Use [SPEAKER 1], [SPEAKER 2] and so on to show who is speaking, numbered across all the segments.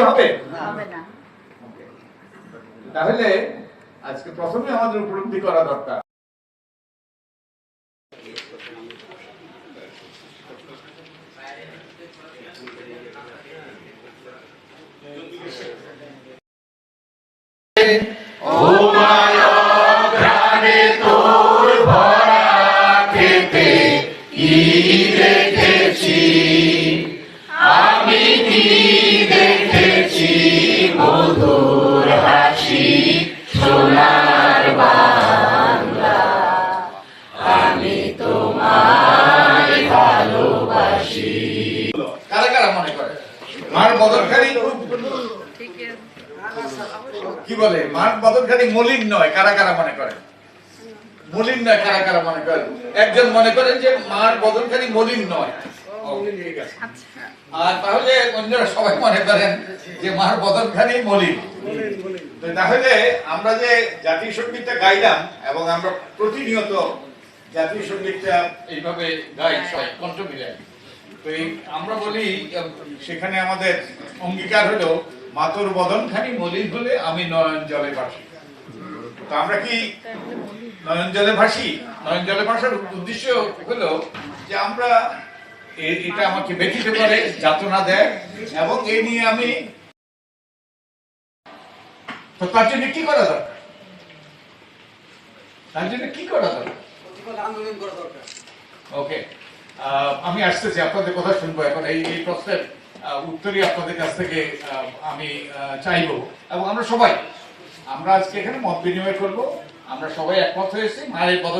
[SPEAKER 1] হবে?
[SPEAKER 2] হবে
[SPEAKER 1] তাহলে আজকে প্রথমে আমাদের উপলব্ধি করা দরকার। কি বলে? মার বদলখানি মলিন নয় কারা কারা মনে করে? মলিন নয় কারা কারা মনে করে? একজন মনে করেন যে মার বদলখানি মলিন নয়।
[SPEAKER 2] আচ্ছা।
[SPEAKER 1] আর তাহলে অন্যরা সবাই মনে করেন যে মার বদলখানি মলিন। তাহলে আমরা যে জাতীয় সঙ্গীতটা গাইলাম এবং আমরা প্রতিনিয়ত জাতীয় সঙ্গীতটা এইভাবে গাই সবাই কণ্ঠ মিলাই তো এই আমরা বলি সেখানে আমাদের অঙ্গীকার হলো মাতর বদনখানি মলিন হলে আমি নয়ন জলে ভাসি। তো আমরা কি নয়ন জলে ভাসি? নয়ন জলে ভাসার উদ্দেশ্য হলো যে আমরা এটা আমাকে ব্যথিত করে যাতনা দেয় এবং এ নিয়ে আমি তো তার জন্য কি করা দরকার? তার জন্য কি করা দরকার? ওকে আমি আসতেছি আপনাদের কথা শুনব। এখন এই এই প্রশ্নের উত্তরই আপনাদের কাছ থেকে আমি চাইব। এবং আমরা সবাই, আমরা আজকে এখানে মত বিনিময় করব। আমরা সবাই একমত হয়েছি, মায়ের পদ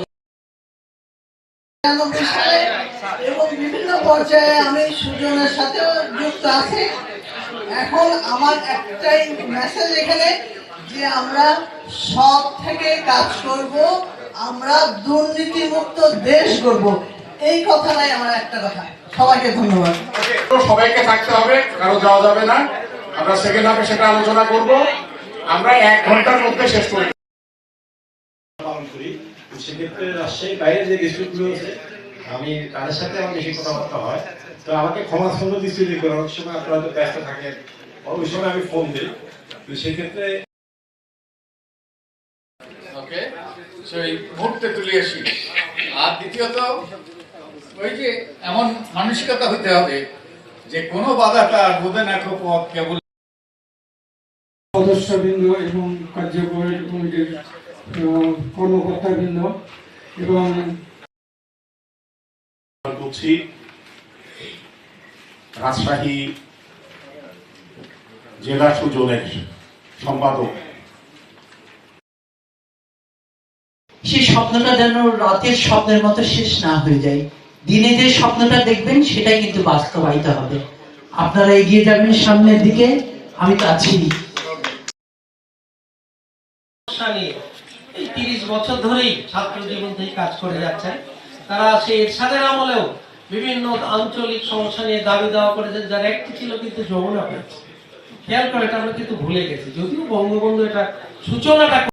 [SPEAKER 3] এবং বিভিন্ন পর্যায়ে আমি সুজনের সাথেও যুক্ত আছি। এখন আমার একটাই মেসেজ এখানে যে আমরা সব থেকে কাজ করব, আমরা দুর্নীতিমুক্ত দেশ করব এই কথাটাই আমার একটা কথা। সবাইকে ধন্যবাদ।
[SPEAKER 4] সবাইকে থাকতে হবে কারও যাওয়া যাবে না। আমরা সেকেন্ড হাফে সেটা আলোচনা করব। আমরা এক ঘণ্টার মধ্যে শেষ করি
[SPEAKER 5] পালন করি। তো সেক্ষেত্রে রাজশাহীর বাইরের যে ডিস্ট্রিক্টগুলো আছে আমি তাদের সাথে আমার বেশি কথাবার্তা হয়। তো আমাকে ক্ষমা সুন্দর দৃষ্টিতে করে অনেক সময় আপনারা হয়তো ব্যস্ত থাকেন। ওই সময় আমি ফোন দিই। তো সেক্ষেত্রে
[SPEAKER 1] ওকে সেই মুহূর্তে তুলে আসি। আর দ্বিতীয়ত ওই যে এমন মানসিকতা হতে হবে যে কোনো বাধা তার বোধে না পথ কেবল
[SPEAKER 6] সদস্যবৃন্দ এবং কার্যকরী কমিটির কর্মকর্তাবৃন্দ এবং
[SPEAKER 4] করছি রাজশাহী জেলা সুজনের সম্পাদক।
[SPEAKER 7] সেই স্বপ্নটা যেন রাতের স্বপ্নের মতো শেষ না হয়ে যায়। দিনে যে স্বপ্নটা দেখবেন, সেটাই কিন্তু বাস্তবায়িত হবে। আপনারা এগিয়ে যাবেন সামনের দিকে, আমি তো আছি।
[SPEAKER 8] তিরিশ বছর ধরেই ছাত্র জীবন থেকে কাজ করে যাচ্ছেন। তারা সেই এরশাদের আমলেও বিভিন্ন আঞ্চলিক সমস্যা নিয়ে দাবি দাওয়া করেছেন, যার একটি ছিল কিন্তু যমুনা খেয়াল করে এটা আমরা কিন্তু ভুলে গেছি, যদিও বঙ্গবন্ধু এটা সূচনাটা